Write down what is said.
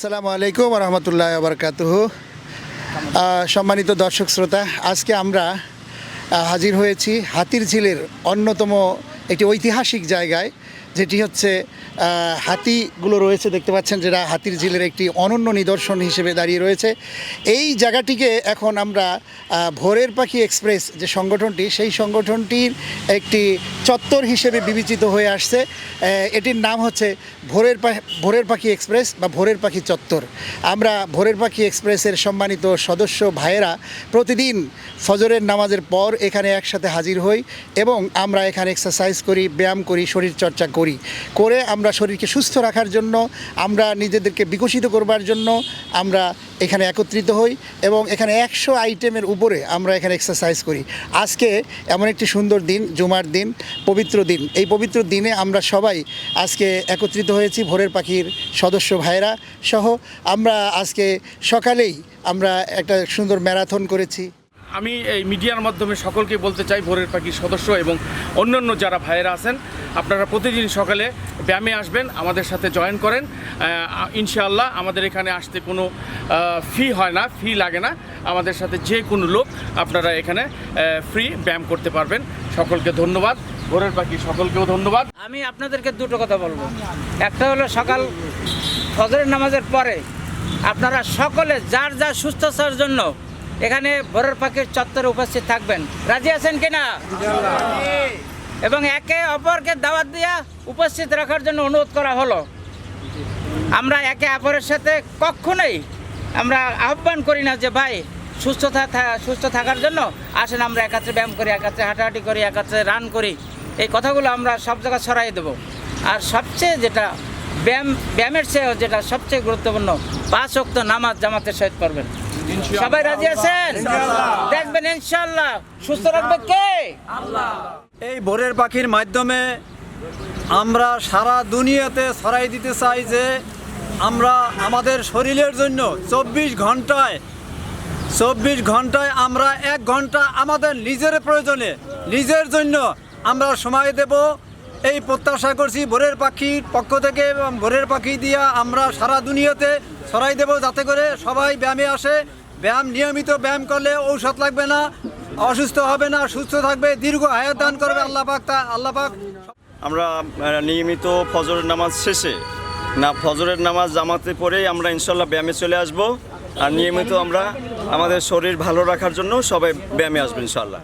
আসসালামু আলাইকুম রহমতুল্লাহ আবরকাতহ সম্মানিত দর্শক শ্রোতা, আজকে আমরা হাজির হয়েছি হাতির ঝিলের অন্যতম একটি ঐতিহাসিক জায়গায়। যেটি হচ্ছে হাতিগুলো রয়েছে, দেখতে পাচ্ছেন যেটা হাতির ঝিলের একটি অনন্য নিদর্শন হিসেবে দাঁড়িয়ে রয়েছে। এই জায়গাটিকে এখন আমরা ভোরের পাখি এক্সপ্রেস যে সংগঠনটি, সেই সংগঠনটির একটি চত্বর হিসেবে বিবেচিত হয়ে আসছে। এটির নাম হচ্ছে ভোরের ভোরের পাখি এক্সপ্রেস বা ভোরের পাখি চত্বর। আমরা ভোরের পাখি এক্সপ্রেসের সম্মানিত সদস্য ভাইয়েরা প্রতিদিন ফজরের নামাজের পর এখানে একসাথে হাজির হই এবং আমরা এখানে এক্সারসাইজ করি, ব্যায়াম করি শরীর চর্চা করি। করে আমরা শরীরকে সুস্থ রাখার জন্য, আমরা নিজেদেরকে বিকশিত করবার জন্য আমরা এখানে একত্রিত হই এবং এখানে একশো আইটেমের উপরে আমরা এখানে এক্সারসাইজ করি। আজকে এমন একটি সুন্দর দিন, জুমার দিন, পবিত্র দিন। এই পবিত্র দিনে আমরা সবাই আজকে একত্রিত হয়েছি, ভোরের পাখির সদস্য ভাইরা সহ। আমরা আজকে সকালেই আমরা একটা সুন্দর ম্যারাথন করেছি। আমি এই মিডিয়ার মাধ্যমে সকলকে বলতে চাই, ভোরের পাখির সদস্য এবং অন্যান্য যারা ভাইয়েরা আছেন, আপনারা প্রতিদিন সকালে ব্যায়ামে আসবেন, আমাদের সাথে জয়েন করেন। ইনশাআল্লাহ আমাদের এখানে আসতে কোনো ফি হয় না ফি লাগে না। আমাদের সাথে যে কোনো লোক আপনারা এখানে ফ্রি ব্যায়াম করতে পারবেন। সকলকে ধন্যবাদ। ভোরের পাখি সকলকেও ধন্যবাদ। আমি আপনাদেরকে দুটো কথা বলব। একটা হলো সকাল ফজরের নামাজের পরে আপনারা সকলে যার যা সুস্থতার জন্য এখানে ভোরের পাখির চত্বরে উপস্থিত থাকবেন। রাজি আছেন কিনা? এবং একে অপরকে দাওয়াত দিয়া উপস্থিত রাখার জন্য অনুরোধ করা হলো। আমরা একে অপরের সাথে কখনোই আমরা আহ্বান করি না যে, ভাই, সুস্থ সুস্থ থাকার জন্য আসেন, আমরা একাত্রে ব্যায়াম করি, একাত্রে হাঁটাহাঁটি করি, একাত্রে রান করি। এই কথাগুলো আমরা সব জায়গায় ছড়াই দেবো। আর সবচেয়ে যেটা ব্যায়াম, ব্যায়ামের চেয়েও যেটা সবচেয়ে গুরুত্বপূর্ণ, পাঁচ অক্ত নামাজ জামাতের সহিত পড়বেন। সবাই রাজি আছেন? দেখবেন ইনশাল্লাহ সুস্থ রাখবে কে? এই ভোরের পাখির মাধ্যমে আমরা সারা দুনিয়াতে ছড়াই দিতে চাই যে আমরা আমাদের শরীরের জন্য চব্বিশ ঘন্টায় চব্বিশ ঘন্টায় আমরা এক ঘণ্টা আমাদের নিজের প্রয়োজনে নিজের জন্য আমরা সময় দেব। এই প্রত্যাশা করছি ভোরের পাখির পক্ষ থেকে এবং ভোরের পাখি দিয়া আমরা সারা দুনিয়াতে ছড়াই দেব যাতে করে সবাই ব্যায়ামে আসে। ব্যায়াম, নিয়মিত ব্যায়াম করলে ঔষধ লাগবে না, অসুস্থ হবে না, সুস্থ থাকবে, দীর্ঘ হায়াত দান করবে আল্লাহ পাক তা আল্লাহ পাক আমরা নিয়মিত ফজরের নামাজ শেষে, না, ফজরের নামাজ জামাতে পরেই আমরা ইনশাল্লাহ ব্যায়ামে চলে আসব। আর নিয়মিত আমরা আমাদের শরীর ভালো রাখার জন্য সবাই ব্যায়ামে আসব ইনশাল্লাহ